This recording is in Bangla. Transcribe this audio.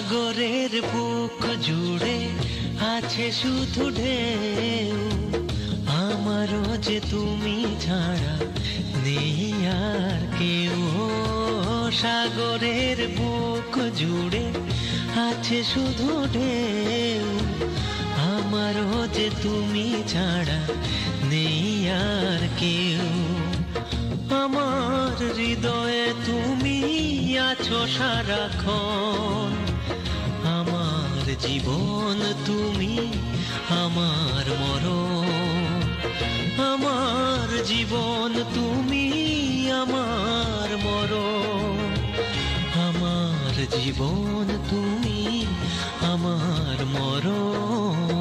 সাগরের বুক জুড়ে আছে শুধু ঢেউ। আমারও যে তুমি ছাড়া নেই আর কেউ। সাগরের বুক জুড়ে আছে শুধু ঢেউ। আমারও যে তুমি ছাড়া নেই আর কেউ। আমার হৃদয়ে তুমি আছো সারাক্ষণ। আমার জীবন তুমি আমার মরণ। আমার জীবন তুমি আমার মরণ। আমার জীবন তুমি আমার মরণ।